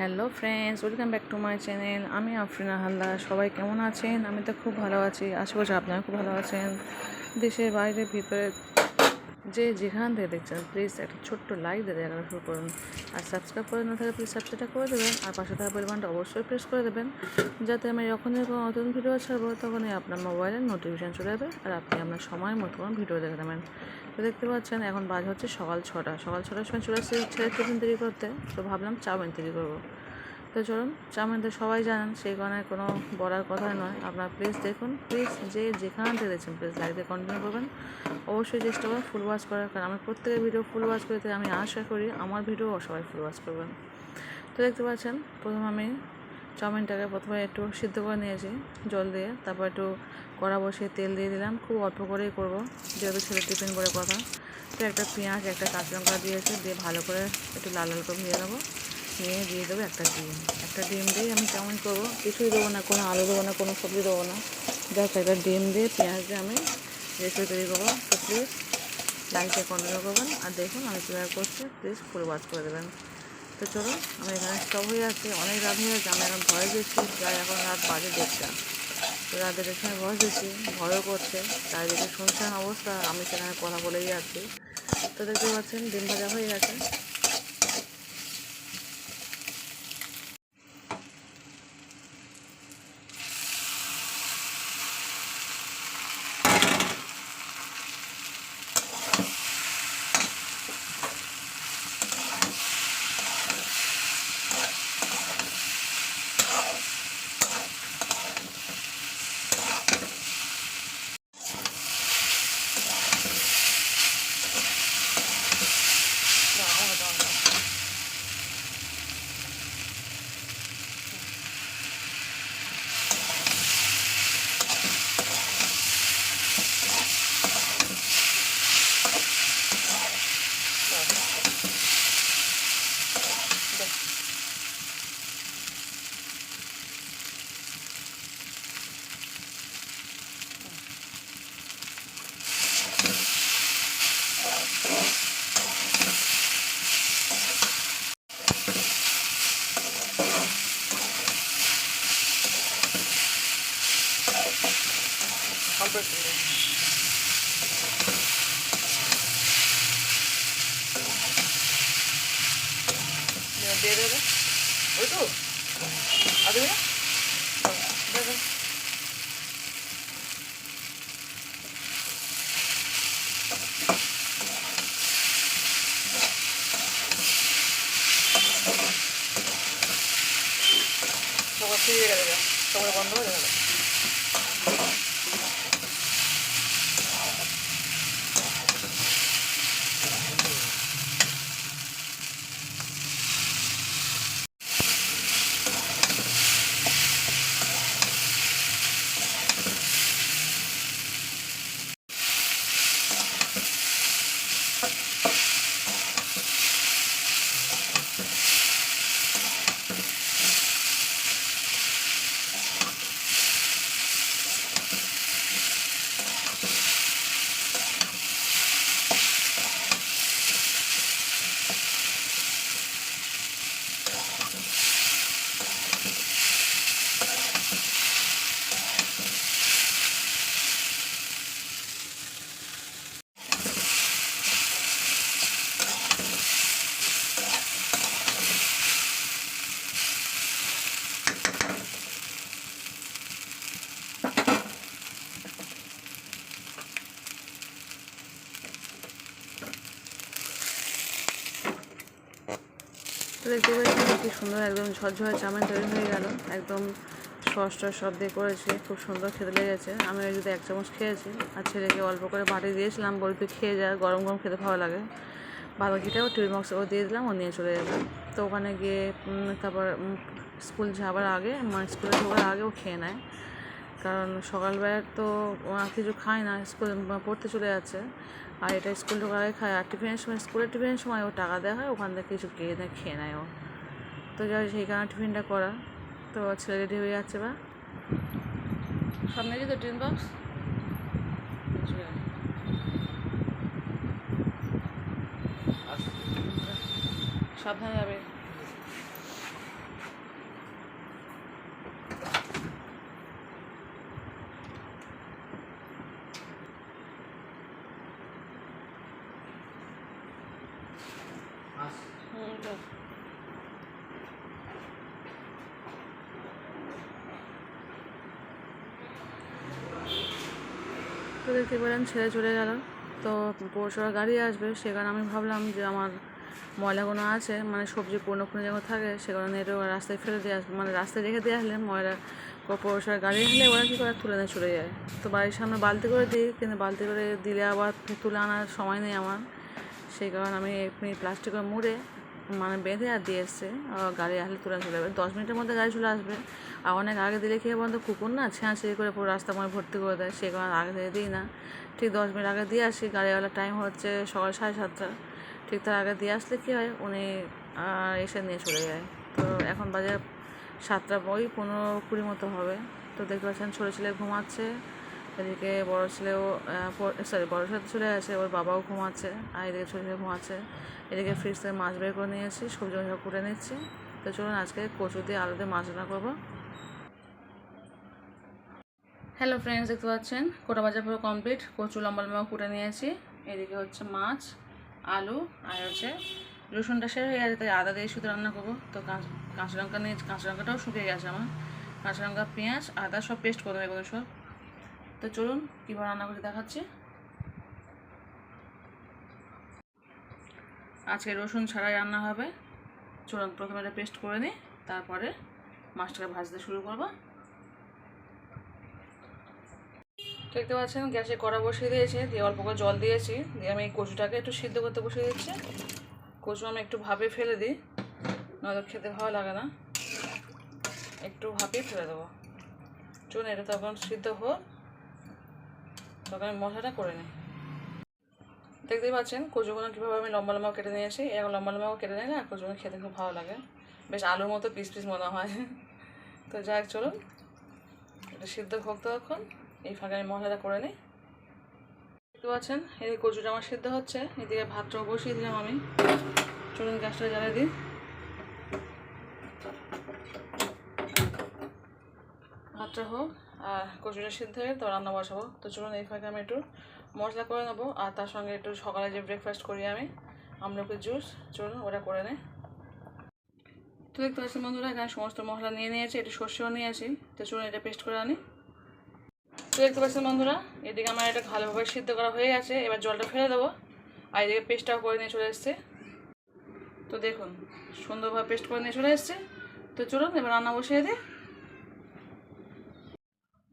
Hello friends, welcome back to my channel. আমি আফরিনা হালদার। সবাই কেমন আছেন? আমি তো খুব ভালো আছি। আশা করছি আপনারা খুব ভালো আছেন। দেশের বাইরে, ভিতরে, যে যেখান থেকে দেখছেন প্লিজ একটা ছোট্ট লাইক দিয়ে দেখা শুরু করুন। আর সাবস্ক্রাইব করে না থাকলে প্লিজ সাবস্ক্রাইবটা করে দেবেন। আর পাশে থাকা পরিমাণটা অবশ্যই প্রেস করে দেবেন। যাতে আমি যখনই কোনো নতুন ভিডিও ছাড়বো, তখনই আপনার মোবাইলে নোটিফিকেশান চলে যাবে আর আপনি আপনার সময় মতো কোনো ভিডিও দেখে নেবেন। তো দেখতে পাচ্ছেন এখন বাজ হচ্ছে সকাল ছটা। সকাল ছটার সময় চলে এসেছি ছেলে টিফিন তৈরি করতে। তো ভাবলাম চাউমিন তৈরি করব। তো চলুন, চাউমিন তো সবাই জানেন, সেই কারণে কোনো বলার কথা নয়। আপনারা প্লিজ দেখুন প্লিজ যে যেখান থেকে দেখছেন প্লিজ লাইভে কন্টিনিউ করবেন। অবশ্যই চেষ্টা করবেন ফুল ওয়াচ করার, কারণ আমি প্রত্যেকের ভিডিও ফুল ওয়াচ করতে আমি আশা করি আমার ভিডিও সবাই ফুল ওয়াচ করবেন। তো দেখতে পাচ্ছেন, প্রথম আমি চাউমিনটাকে প্রথমে একটু সিদ্ধ করে নিয়েছি, জল দিয়ে। তারপর একটু কড়া বসিয়ে তেল দিয়ে দিলাম। খুব অল্প করেই করব, যেহেতু ছেলে টিফিন করে কথা। তো একটা পেঁয়াজ, একটা কাঁচা লঙ্কা দিয়েছে, দিয়ে ভালো করে একটু লাল লাল করে ভেজে নেব। নিয়ে দিয়ে দেবো একটা ডিম। একটা ডিম দিয়ে আমি চাউমিন করব। কিছুই দেবো না, কোনো আলু দেবো না, কোনো সবজি দেবো না। জাস্ট একটা ডিম দিয়ে পেঁয়াজ দিয়ে আমি রেসিপি তৈরি করব। তো প্লিজ লাইটে কন্টিনিউ করবেন। আর দেখুন আমি কীভাবে করছি প্লিজ ফুল ওয়াচ করে দেবেন। তো চলো আমি এখানে স্টপ হয়ে যাচ্ছি অনেক রাত হয়ে গেছে, আমি এখন ভয় গেছি যাই এখন রাত বাজে দেখতাম তো রাত দেড়টার সময় ভয় গেছি ভয়ও করছে চারিদিকে শুনছেন অবস্থা, আমি সেখানে কথা বলেই যাচ্ছি তো দেখতে পাচ্ছেন, দিন ভাজা হয়ে গেছে। সকাল ফিরে গেলে সকালে বন্ধ হয়ে গেল দেখতে পাচ্ছি কি সুন্দর একদম ঝরঝরে চাউমিন তৈরি হয়ে গেল। একদম সস টস সব দিয়ে করেছে খুব সুন্দর খেতে লেগেছে। আমি ওই যদি এক চামচ খেয়েছি আর ছেলেকে অল্প করে বাটি দিয়েছিলাম বলি তুই খেয়ে যা, গরম গরম খেতে ভালো লাগে। বাবাকিটাও টিফিন বক্স ও দিয়ে দিলাম, ও নিয়ে চলে যাবে তো ওখানে গিয়ে তারপর স্কুল যাবার আগে মানে স্কুলে ঢোকার আগে ও খেয়ে নেয়। কারণ সকালবেলা তো কিছু খায় না, স্কুল পড়তে চলে যাচ্ছে। আর এটা স্কুল ঢোকার খায় আর টিফিনের সময়, স্কুলের টিফিনের সময় ও টাকা দেওয়া হয় ওখান থেকে কিছু খেয়ে নেয় খেয়ে নেয় ও। তো সেই কারণে টিফিনটা করা। তো ছেলে রেডি হয়ে যাচ্ছে বা সামনে কি তো টিফিন বক্স সাবধানে যাবে। তো দেখতে পেলেন ছেড়ে চলে গেল তো পৌরসভা গাড়ি আসবে, সে কারণে আমি ভাবলাম যে আমার ময়লাগুলো আছে মানে সবজি পুরনো কোনো যেগুলো থাকে সেগুলো নিয়ে রাস্তায় ফেলে দিয়ে আসবে। মানে রাস্তায় রেখে দিয়ে আসলে ময়লা পৌরসভার গাড়ি আসলে ওরা কী করে তুলে নিয়ে চলে যায়? তো বাড়ির সামনে বালতি করে দিই, কিন্তু বালতি করে দিলে আবার তুলে আনার সময় নেই আমার। সেই কারণে আমি এমনি প্লাস্টিকে মুড়ে মানে বেঁধে আর দিয়ে এসছে। গাড়ি আসলে তুলে চলে যাবে। দশ মিনিটের মধ্যে গাড়ি চলে আসবে। আর অনেক আগে দিলে খেয়ে বন্ধ কুকুর না ছেঁড়াছিঁড়ি করে পুরো রাস্তা ময় ভর্তি করে দেয়। সেই কারণে আগে দিয়ে দিই না। ঠিক দশ মিনিট আগে দিয়ে আসি। গাড়িওয়ালার টাইম হচ্ছে সকাল সাড়ে সাতটা। ঠিক তার আগে দিয়ে আসলে কী হয়, উনি এসে নিয়ে চলে যায়। তো এখন বাজে সাতটা বই পনেরো কুড়ি মতো হবে। তো দেখতে পাচ্ছেন ছোটো ছেলে ঘুমাচ্ছে। এদিকে বড় ছেলেও সরি বড় ছেলে চলে গেছে ওর বাবাও ঘুমাচ্ছে, আর এদিকে ছোটো ছেলে ঘুমাচ্ছে। এদিকে ফ্রিজ থেকে মাছ বের করে নিয়েছি, সবজি সব কুটে নিচ্ছি। তো চলুন আজকে কচু দিয়ে আলু দিয়ে মাছ রান্না করব। হ্যালো ফ্রেন্ডস দেখতে পাচ্ছেন? কোটা বাজার পুরো কমপ্লিট কচু লম্বা লম্বা কুটে নিয়েছি। এদিকে হচ্ছে মাছ, আলু, আর হচ্ছে রসুনটা শেষ হয়ে গেছে, তাই আদা দিয়ে শুধু রান্না করব। তো কাঁচ- লঙ্কা নিয়ে কাঁচা লঙ্কাটাও শুকিয়ে গেছে আমার। কাঁচা লঙ্কা, পেঁয়াজ, আদা সব পেস্ট করে দেবো সব। তো চলুন, কীভাবে রান্না করে দেখাচ্ছি। আজকে রসুন ছাড়াই রান্না হবে। চলুন, প্রথমে এটা পেস্ট করে নিই, তারপরে মাছটাকে ভাজতে শুরু করব। দেখতে পাচ্ছেন, গ্যাসে কড়া বসিয়ে দিয়েছি, দিয়ে অল্প করে জল দিয়েছি। দিয়ে আমি কচুটাকে একটু সিদ্ধ করতে বসিয়ে দিচ্ছি। কচু আমি একটু ভাপে ফেলে দিই, নয়তো খেতে ভালো লাগে না। একটু ভাপিয়ে ফেলে দেবো। চলুন, এটা তখন সিদ্ধ হোক। তখন আমি মশলাটা করে নিই দেখতেই পাচ্ছেন, কচুগুলো কীভাবে আমি লম্বা লম্বা কেটে নিয়ে আসি। এরকম লম্বা লম্বা কেটে নিলে না কচুগুলো খেতে খুব ভালো লাগে। বেশ আলুর মতো পিস পিস মনে হয়। তো যাই চলুন। এটা সিদ্ধ হোক তখন এই ফাঁকে আমি মশলাটা করে নিই দেখতে পাচ্ছেন, এই কচুটা আমার সিদ্ধ হচ্ছে। এদিকে ভাতটাও বসিয়ে দিলাম আমি। চলুন গ্যাসটা জ্বালিয়ে দিই। ভাতটা হোক। কচুটা সিদ্ধ হয়ে তো রান্না বসাবো। তো চলুন এই ফাঁকে আমি একটু মশলা করে নেব, আর তার সঙ্গে একটু সকালে যে ব্রেকফাস্ট করি আমি আমলকি জুস চলুন ওটা করে নেই। তো দেখতে পাচ্ছেন বন্ধুরা, এখানে সমস্ত মশলা নিয়ে নিয়েছি, একটু সর্ষেও নিয়েছি। তো চলুন এটা পেস্ট করে আনি। তো দেখতে পাচ্ছেন বন্ধুরা, এদিকে আমার এটা ভালোভাবে সিদ্ধ করা হয়ে গেছে, এবার জলটা ফেলে দেবো, আর এদিকে পেস্টটাও করে নিয়ে চলে এসছে। তো দেখুন, সুন্দরভাবে পেস্ট করে নিয়ে চলে এসছে। তো চলুন এবার রান্না বসিয়ে দিই।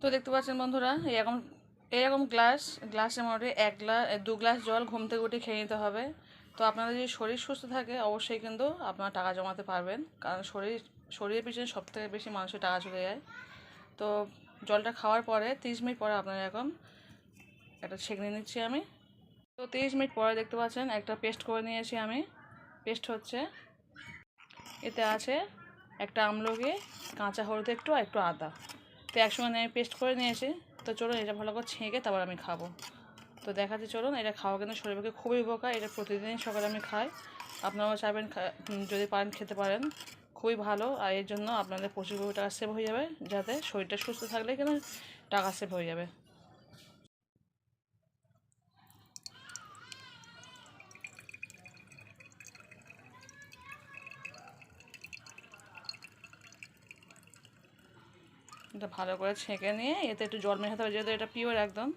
তো দেখতে পাচ্ছেন বন্ধুরা এরকম এরকম গ্লাস গ্লাসের মধ্যে এক গ্লাস দু গ্লাস জল ঘুম থেকে উঠে খেয়ে নিতে হবে। তো আপনাদের যদি শরীর সুস্থ থাকে, অবশ্যই কিন্তু আপনারা টাকা জমাতে পারবেন। কারণ শরীর, শরীরের পিছনে সব থেকে বেশি মানুষের টাকা চলে যায়। তো জলটা খাওয়ার পরে তিরিশ মিনিট পরে আপনারা এরকম একটা ছেঁকে নিচ্ছি আমি। তো তিরিশ মিনিট পরে দেখতে পাচ্ছেন একটা পেস্ট করে নিয়েছি আমি। পেস্ট হচ্ছে, এতে আছে একটা আমলকি, কাঁচা হলুদ একটু একটু আদা। তো একসঙ্গে আমি পেস্ট করে নিয়েছি। তো চলুন, এটা ভালো করে ছেঁকে তারপর আমি খাব। তো দেখাচ্ছি, চলুন, এটা খাওয়া কিন্তু শরীর পক্ষে খুবই উপকার। এটা প্রতিদিনই সকালে আমি খাই। আপনারাও চাইবেন যদি পারেন খেতে পারেন। খুবই ভালো। আর এর জন্য আপনাদের পরিমাণে টাকা সেভ হয়ে যাবে, যাতে শরীরটা সুস্থ থাকলে কিন্তু টাকা সেভ হয়ে যাবে। এটা ভালো করে ছেঁকে নিয়ে, এতে একটু জল মেশাতে হবে, যেহেতু এটা পিওর একদম।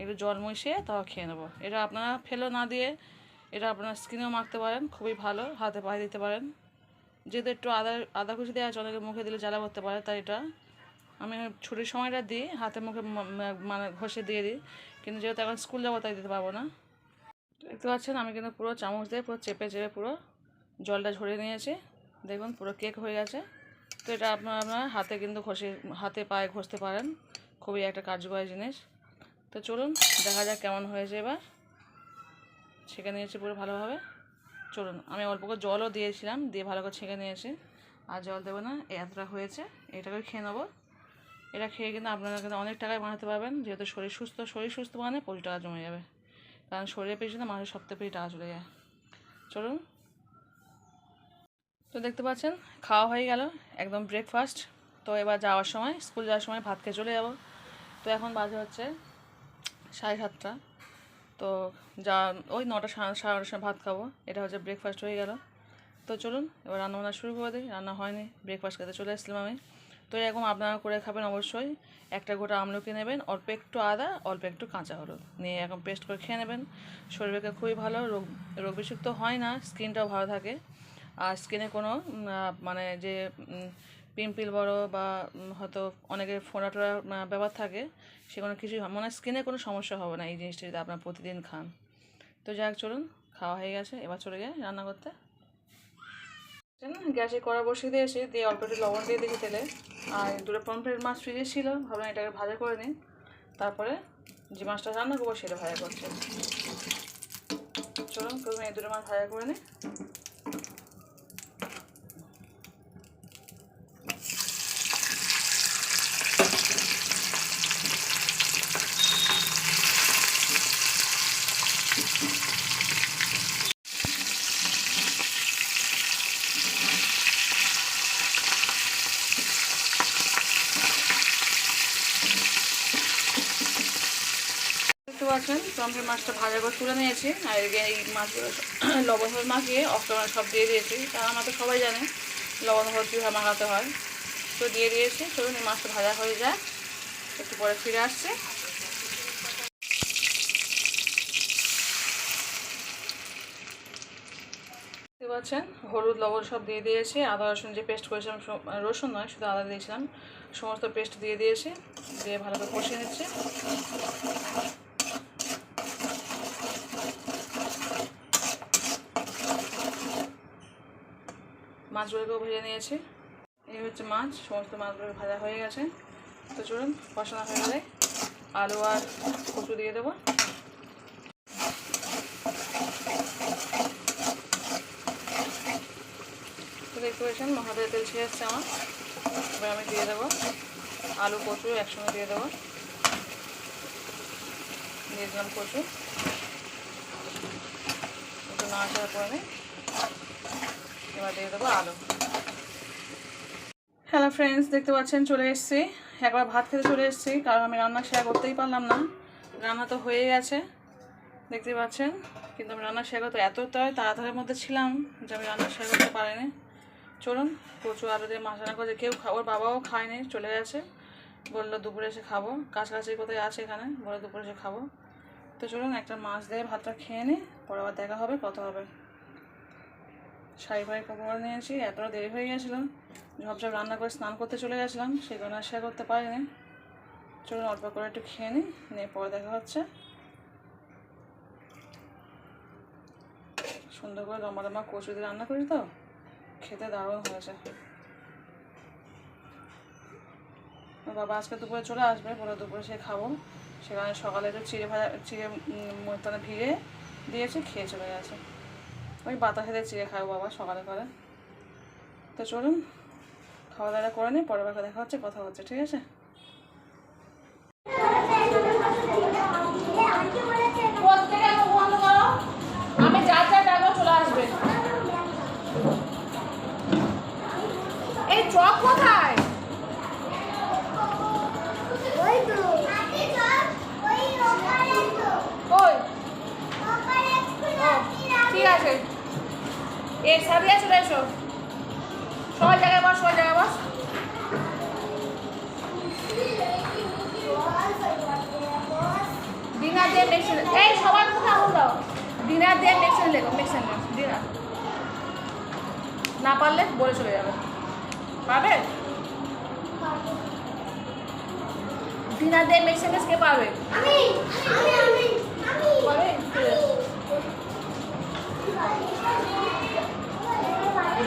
একটু জল মিশিয়ে তাও খেয়ে নেব। এটা আপনারা ফেলো না দিয়ে, এটা আপনার স্কিনেও মাখতে পারেন, খুবই ভালো, হাতে পায়ে দিতে পারেন। যেহেতু একটু আদা আদা কুচি দেওয়া আছে, অনেকে মুখে দিলে জ্বালা করতে পারে, তাই এটা। আমি ছুটির সময়টা দিই, হাতে মুখে মানে ঘষে দিয়ে দিই। কিন্তু যেহেতু এখন স্কুল যাব, তাই দিতে পারব না। দেখতে পাচ্ছেন, আমি কিন্তু পুরো চামচ দিয়ে পুরো চেপে চেপে পুরো জলটা ঝরিয়ে নিয়েছি। দেখুন, পুরো কেক হয়ে গেছে। তো এটা আপনার আপনার হাতে কিন্তু ঘষে, হাতে পায়ে ঘষতে পারেন। খুবই একটা কার্যকরী জিনিস। তো চলুন, দেখা যাক কেমন হয়েছে এবার। ছেঁকে নিয়েছি পুরো ভালোভাবে। চলুন, আমি অল্প করে জলও দিয়েছিলাম, দিয়ে ভালো করে ছেঁকে নিয়েছি। আর জল দেবো না এতটা হয়েছে। এটাকে খেয়ে নেব। এটা খেয়ে কিন্তু আপনারা কিন্তু অনেক টাকায় বানাতে পারবেন। যেহেতু শরীর সুস্থ শরীর সুস্থ মানে প্রচুর টাকা জমে যাবে। কারণ শরীরের পেছনে মানুষের বেশি টাকা চলে যায়। চলুন তো দেখতে পাচ্ছেন, খাওয়া হয়ে গেল, একদম ব্রেকফাস্ট তো এবার যাওয়ার সময়, স্কুল যাওয়ার সময় ভাত খেয়ে চলে যাব। তো এখন বাজে হচ্ছে সাড়ে সাতটা। তো যা, ওই নটা সাড়ে সাড়ে সময় ভাত খাব। এটা হচ্ছে ব্রেকফাস্ট হয়ে গেল। তো চলুন, এবার রান্না বান্না শুরু করে দিই। রান্না হয়নি ব্রেকফাস্ট খেতে চলে এসেছিলাম আমি। তো এরকম আপনারা করে খাবেন অবশ্যই। একটা গোটা আমলকি নেবেন, অল্প একটু আদা, অল্প একটু কাঁচা হলুদ। নিয়ে এখন পেস্ট করে খেয়ে নেবেন। শরীরকে খুবই ভালো, রোগ রোগ বিষুক্ত হয় না স্কিনটাও ভালো থাকে। আর স্কিনে কোনো মানে যে পিম্পল বড় বা হয়তো অনেকের ফোড়া টোড়া ব্যাপার থাকে সেগুলো কিছুই হয় মানে স্কিনে কোনো সমস্যা হবে না এই জিনিসটা যদি আপনারা প্রতিদিন খান। তো যাক চলুন, খাওয়া হয়ে গেছে, এবার চলে যাই রান্না করতে। গ্যাসে কড়া বসিয়ে দিয়েছি, দিয়ে অল্প একটু লবণ দিয়ে দিয়েছি তেলে। আর দুটো পমফ্রেট মাছ ফ্রিজে ছিল, ভাবলাম এটাকে ভাজা করে নিই। তারপরে যে মাছটা রান্না করব, সেটা ভাজা করছে। চলুন, প্রথমে এই দুটো মাছ ভাজা করে নিই। পাচ্ছেন পমফ্রেট মাছটা ভাজা করে তুলে নিয়েছি, আর এদিকে এই মাছগুলো লবণ হলুদ মাখিয়ে অফটমান সব দিয়ে দিয়েছি। কারণ আমরা তো সবাই জানে লবণ হলুদ কীভাবে মাখাতে হয়। তো দিয়ে দিয়েছি, চলুন এই মাছটা ভাজা হয়ে যায় একটু পরে ফিরে আসছে। পাচ্ছেন, হলুদ, লবণ সব দিয়ে দিয়েছি, আদা, রসুন যে পেস্ট করেছিলাম রসুন নয়, শুধু আদা দিয়েছিলাম। সমস্ত পেস্ট দিয়ে দিয়েছি, দিয়ে ভালো করে কষিয়ে নিচ্ছি। মাছগুলোকেও ভেজে নিয়েছি। এই হচ্ছে মাছ, সমস্ত মাছগুলো ভাজা হয়ে গেছে। তো চলুন, কষানো হয়ে গেলে আলু আর কচু দিয়ে দেবো। দেখতে পাচ্ছেন মহাদের তেল ছেড়ে যাচ্ছে আমার। এবার আমি দিয়ে দেবো আলু, কচু একসঙ্গে দিয়ে দেবো। দিয়ে দিলাম কচু। নাড়াচাড়া করে নিই আলু। হ্যালো ফ্রেন্ডস দেখতে পাচ্ছেন, চলে এসেছি। একবার ভাত খেতে চলে এসেছি, কারণ আমি রান্না শেয়ার করতেই পারলাম না। রান্না তো হয়ে গেছে দেখতে পাচ্ছেন। কিন্তু আমি রান্না শেয়ার করতে এতটাই তাড়াতাড়ির মধ্যে ছিলাম যে আমি রান্না শেয়ার করতে পারিনি। চলুন, কচু আলু দিয়ে মাছ রান্না করে কেউ ওর বাবাও খায়নি, চলে গেছে। বলল দুপুরে এসে খাব। কাছাকাছি কোথায় আছে এখানে? বলে দুপুরে এসে খাব। তো চলুন, একটা মাছ দিয়ে ভাতটা খেয়ে নিই পরে আবার দেখা হবে কত হবে। শাড়ি ফাড়ি কাপড় নিয়েছি এতটা দেরি হয়ে গেছিল ঝপঝপ রান্না করে স্নান করতে চলে গেছিলাম সেগুলো আর শেয়ার করতে পারিনি। চলুন অল্প করে একটু খেয়ে নিই, নিয়ে পরে দেখা হচ্ছে। সুন্দর করে লম্বা লম্বা কচু দিয়ে রান্না করি তো, খেতে দারুণ হয়েছে। বাবা আজকে দুপুরে চলে আসবে, বলে দুপুরে সে খাব। সেখানে সকালে একটু চিড়ে ভাজা, চিড়ে মানে ভিড়ে দিয়েছে, খেয়ে চলে গেছে। ওই বাতাসে দিয়ে চিড়ে খাব বাবা, সকালে করে। তো চলুন খাওয়া দাওয়া করে নিই পরে দেখা হচ্ছে, কথা হচ্ছে, ঠিক আছে? এর সাথে চলে এসো। সবাই জায়গায় বস সবাই জায়গায় বস। ডিনার দিয়ে মেক্সেন এই সবার মুখে আঙুল দাও। ডিনার দিয়ে মেক্সেন লেখো মেক্সেন ডিনার। না পারলে বলে চলে যাবে। পারবে? ডিনার দিয়ে মেক্সেন কে পারবে? পারবে?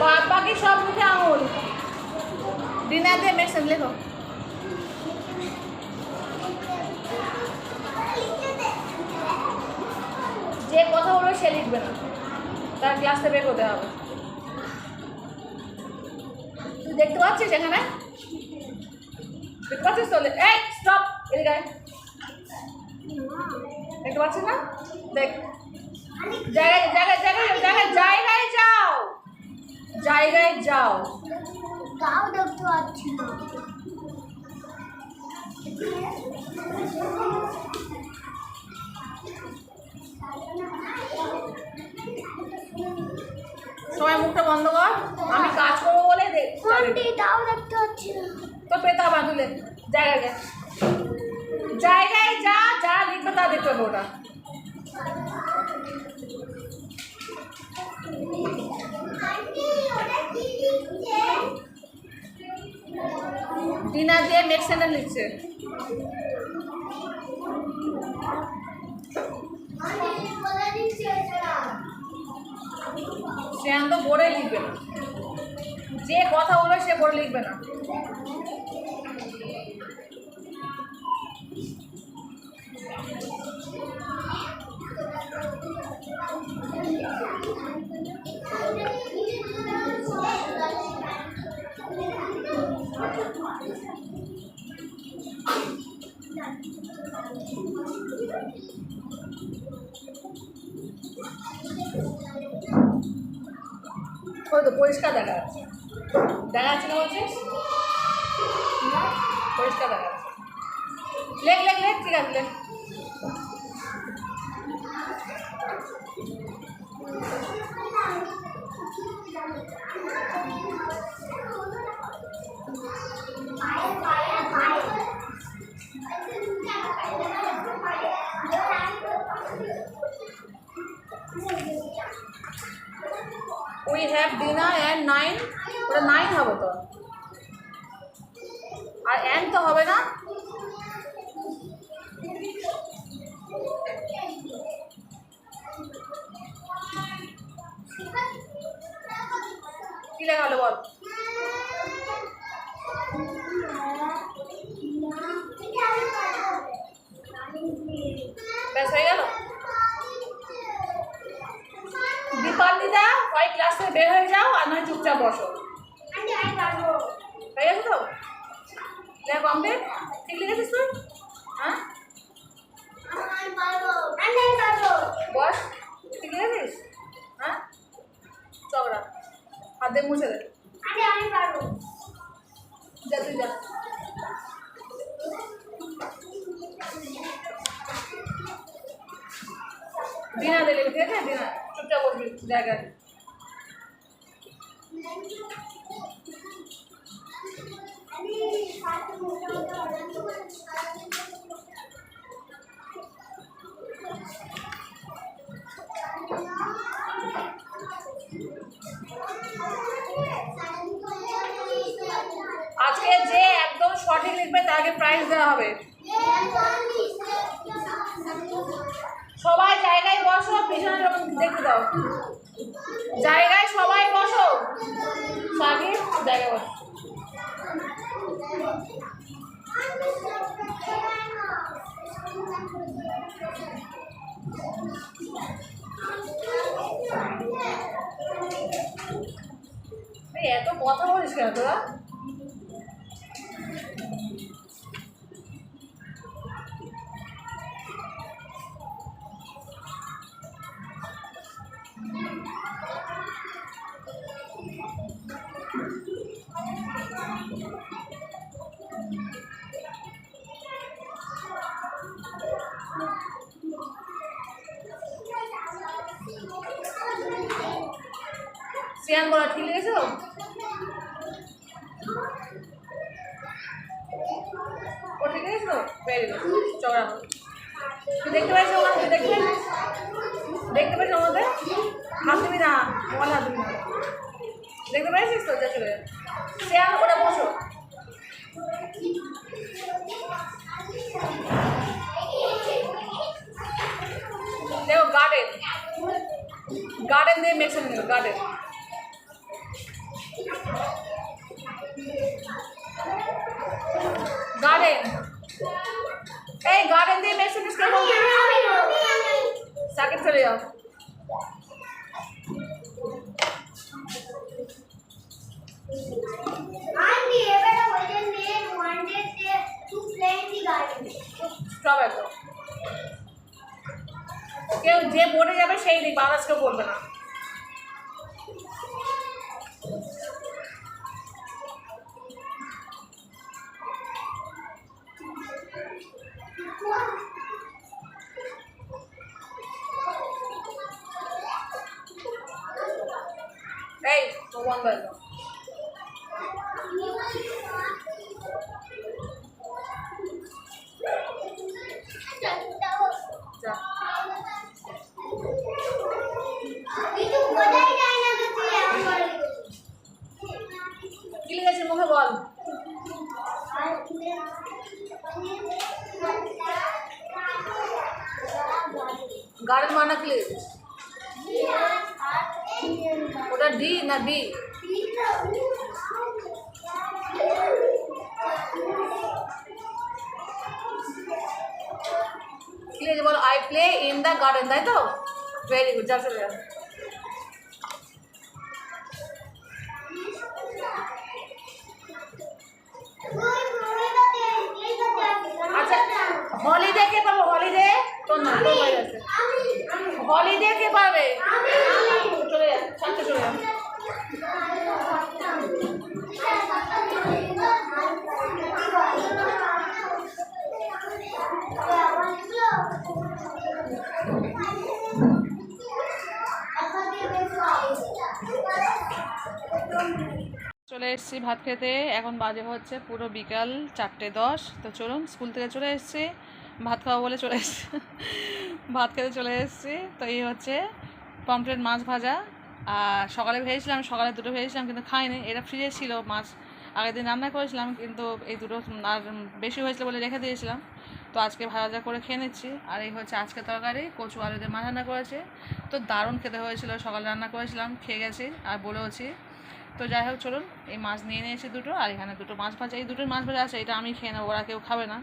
বাদ সব মুখে আঙুল। ডিনার দিয়ে মেক্সেন লেখো। যে কথা বলবে সে লিখবে না। তার ক্লাসটা বের হতে হবে। তুই দেখতে পাচ্ছিস এখানে? দেখতে পাচ্ছিস তো? এই স্টপ এদিকে। দেখতে পাচ্ছিস না? দেখ। জায়গায় জায়গায় জায়গায় জায়গায় জায়গায় যাও। জায়গায় যাও। গাও দেখতে পাচ্ছি না। সবাই মুখটা বন্ধ কর। আমি কাজ করব বলে তাও দেখতে পাচ্ছি না। তো লে জায়গায় জায়গায় যা যা লিখবে তা লিখতে হবে ওটা ডিনা দিয়ে সেন্টেন্স লিখছে তো বোর্ডে লিখবে না। যে কথা বলবে সে বোর্ডে লিখবে না। ওই তো পরিষ্কার দেখা যাচ্ছে। দেখা যাচ্ছে না বলছিস? পরিষ্কার দেখা যাচ্ছে। লেখ লেখ লেখ, ঠিক আছে, লেখ। ওটা নাইন হবে তো লেখা কমপ্লিট ঠিক লিখেছিস তুই হ্যাঁ? বস, ঠিক লিখেছিস হ্যাঁ? চকরা হাত দিয়ে মুছে দে। যা, তুই যা। দিনা দিলে ঠিক আছে? দিনা চুপচাপ বসবি, জায়গায়। আজকে যে একদম সঠিক লিখবে, তাকে প্রাইজ দেওয়া হবে। সবাই জায়গায় বসো, পিছনে দেখতে দাও। জায়গায় সবাই বসো। সাকিব, জায়গায় বসো। এত কথা বলিস কেন তোরা? শ্রেয়ান বলা ঠিক লেগেছে গার্ডেন এই গার্ডেন দিয়ে মেশন স্কুল সাকিব চলে যাও স্টপ এসেছি ভাত খেতে। এখন বাজে হচ্ছে পুরো বিকাল চারটে দশ। তো চলুন, স্কুল থেকে চলে এসেছি। ভাত খাওয়া বলে চলে এসেছি। ভাত খেতে চলে এসেছি। তো এই হচ্ছে পমফ্রেট মাছ ভাজা। আর সকালে ভেজেছিলাম, সকালে দুটো ভেজেছিলাম, কিন্তু খাইনি। এটা ফ্রিজে ছিল মাছ। আগের দিন রান্না করেছিলাম, কিন্তু এই দুটো আর বেশি হয়েছিল বলে রেখে দিয়েছিলাম। তো আজকে ভাজা করে খেয়ে নিচ্ছি। আর এই হচ্ছে আজকে তরকারি, কচু আলু দিয়ে মাছ রান্না করেছে। তো দারুণ খেতে হয়েছিল। সকালে রান্না করেছিলাম, খেয়ে গেছি আর বলেওছি। তো যাই হোক চলুন, এই মাছ নিয়ে নিয়েছি দুটো, আর এখানে দুটো মাছ ভাজা। এই দুটো মাছ ভাজা আছে, এটা আমি খেয়ে নেব, ওরা কেউ খাবে না।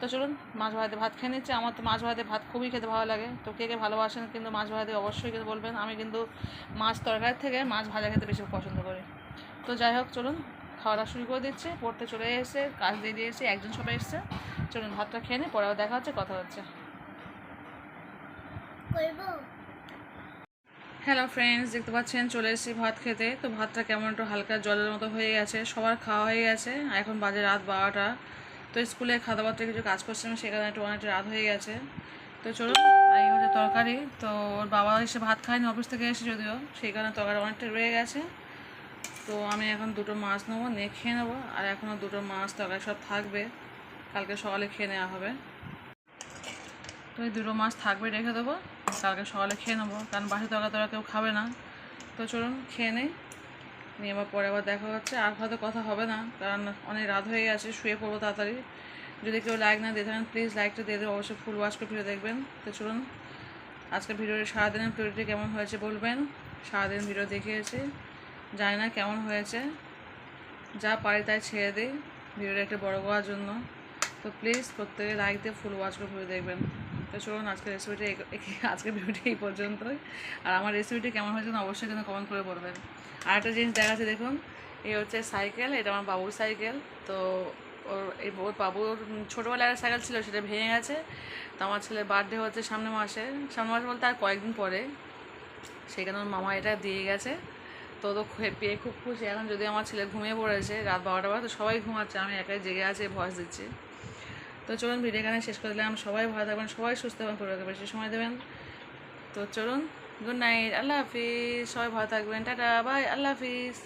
তো চলুন, মাছ ভাজাতে ভাত খেয়ে নিচ্ছে। আমার তো মাছ ভাজাতে ভাত খুবই খেতে ভালো লাগে। তো কে কে ভালোবাসেন কিন্তু মাছ ভাজাতে অবশ্যই কিন্তু বলবেন। আমি কিন্তু মাছ তরকারির থেকে মাছ ভাজা খেতে বেশি পছন্দ করি। তো যাই হোক চলুন, খাওয়া শুরু করে দিচ্ছে। পড়তে চলে এসে, কাজ দিয়ে দিয়েছে একজন সবাই এসছে। চলুন, ভাতটা খেয়ে নিই, পরে আবার দেখা হচ্ছে, কথা হচ্ছে। হ্যালো ফ্রেন্ডস দেখতে পাচ্ছেন, চলে এসেছি ভাত খেতে। তো ভাতটা কেমন একটু হালকা জলের মতো হয়ে গেছে। সবার খাওয়া হয়ে গেছে। এখন বাজে রাত বারোটা। তো স্কুলে খাওয়া দাওয়াতে কিছু কাজ করছিলাম সেখানে একটু অনেকটা রাত হয়ে গেছে। তো চলুন এই হচ্ছে তরকারি। তো ওর বাবা এসে ভাত খায়নি, অফিস থেকে এসে যদিও। সেই কারণে তরকারি অনেকটা রয়ে গেছে। তো আমি এখন দুটো মাছ নেব, নিয়ে খেয়ে নেব। আর এখনও দুটো মাছ তরকারি সব থাকবে। কালকে সকালে খেয়ে নেওয়া হবে। তো এই দুটো মাছ থাকবে রেখে দেবো, কালকে সকালে খেয়ে নেব। কারণ বাসি তরকা তোরা কেউ খাবে না। তো চলুন, খেয়ে নেই। নিয়ে আবার পরে আবার দেখা হচ্ছে। আর হয়তো কথা হবে না, কারণ অনেক রাত হয়ে গেছে, শুয়ে পড়ব তাড়াতাড়ি। যদি কেউ লাইক না দিয়ে থাকেন প্লিজ লাইকটা দিয়ে দেবেন অবশ্যই ফুল ওয়াচ করে ভিডিও দেখবেন। তো চলুন, আজকে ভিডিওটি সারাদিনের ভিডিওটি কেমন হয়েছে বলবেন। সারাদিন ভিডিও দেখিয়েছি। জানি না কেমন হয়েছে। যা পারি তাই ছেড়ে দিই, ভিডিওটা একটু বড় করার জন্য। তো প্লিজ প্রত্যেকে লাইক দিয়ে ফুল ওয়াচ করে ভিডিও দেখবেন। তো চলুন আজকের রেসিপিটি আজকের ভিডিওটি এই পর্যন্তই। আর আমার রেসিপিটি কেমন হয়েছে অবশ্যই কিন্তু কমেন্ট করে বলবেন। আর একটা জিনিস দেখাচ্ছে, দেখুন। এই হচ্ছে সাইকেল এটা আমার বাবুর সাইকেল তো ওর এই ওর বাবুর ছোটোবেলায় একটা সাইকেল ছিল, সেটা ভেঙে গেছে। তো আমার ছেলের বার্থডে হচ্ছে সামনে মাসে। সামনে মাসে বলতে আর কয়েকদিন পরে। কারণে ওর মামা এটা দিয়ে গেছে। তো তো পেয়ে খুব খুশি এখন যদি আমার ছেলে ঘুমিয়ে পড়েছে, রাত বারোটা বারো তো সবাই ঘুমাচ্ছে। আমি একাই জেগে আছে ভয়েস দিচ্ছি। তো চলুন ভিডিও এখানে শেষ করে দিলাম। সবাই ভালো থাকবেন, সবাই সুস্থ হবেন পরিবারকে বেশি সময় দেবেন। তো চলুন গুড নাইট আল্লাহ হাফিজ। সবাই ভালো থাকবেন, টাটা বাই আল্লাহ হাফিজ।